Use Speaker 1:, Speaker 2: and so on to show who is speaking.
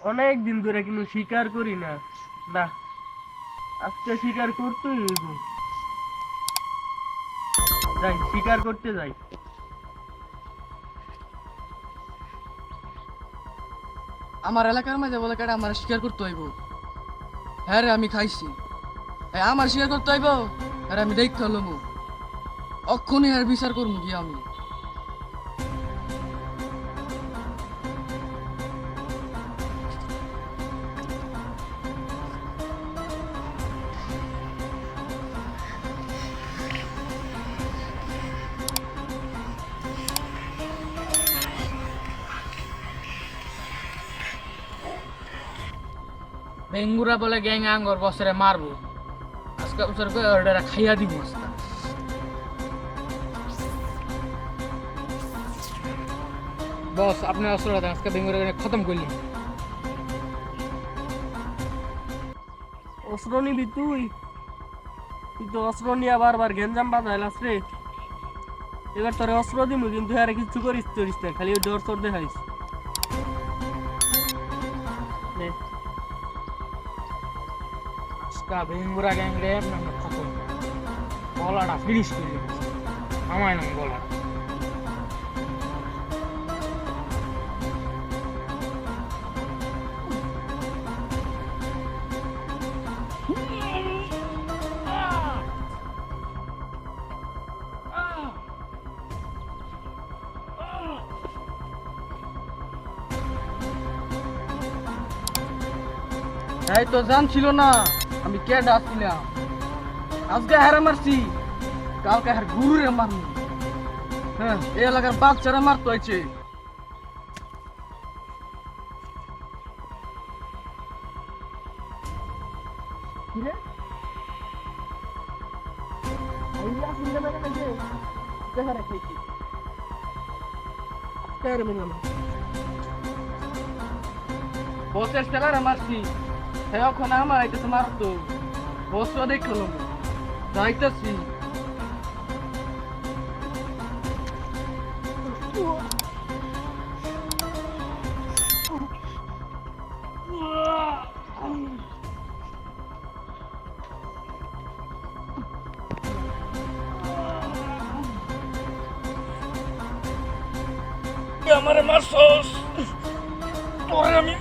Speaker 1: অনেক দিন ধরে কিন্তু শিকার করি না। না, আজকে শিকার করতেই হইব। যাই, শিকার করতে যাই।
Speaker 2: আমার এলাকার মাঝে বলে কাটা আমার শিকার করতে হইব? হ্যাঁ রে, আমি খাইছি। হ্যাঁ আমার শিকার করতে হইব? আর, আমি দেখ লমু অক্ষণই আর বিচার করব কি আমি?
Speaker 3: বেঙ্গুরা বলে গ্যাং আঙ্গর বছরে মারবো। আজকে বছর অর্ডার খাইয়া দিব আজকে। বস, আপনি অস্ত্র আজকে বেঙ্গুরা খতম করলি।
Speaker 1: অস্ত্র নিবি তুই। তুই তো অস্ত্র নিয়ে বারবার গেঞ্জাম বাজাইলাস রে। এবার তোরে অস্ত্র দিমু, কিন্তু আর কিছু করিস খালি ডর সর দেখাইস
Speaker 3: আজকে বেঙ্গুরা গ্যাং রে আমরা খতম গলাটা ফিনিশ করলি আমায় নাম গলা।
Speaker 2: এই তো জানছিল না। আমি কে ডাকছিলাম আজকে হারে মারছি, কালকে হার গুরুরে মারনি হ্যাঁ এই এলাকার বাচ্চারা মারতে হয়েছে। বসের ছেলেরা মারছি। হ্যাঁ ওখানে আমার আইতেছে মারতো বসও দেখল যাইতেছি
Speaker 1: আমারে মারছস তোরে আমি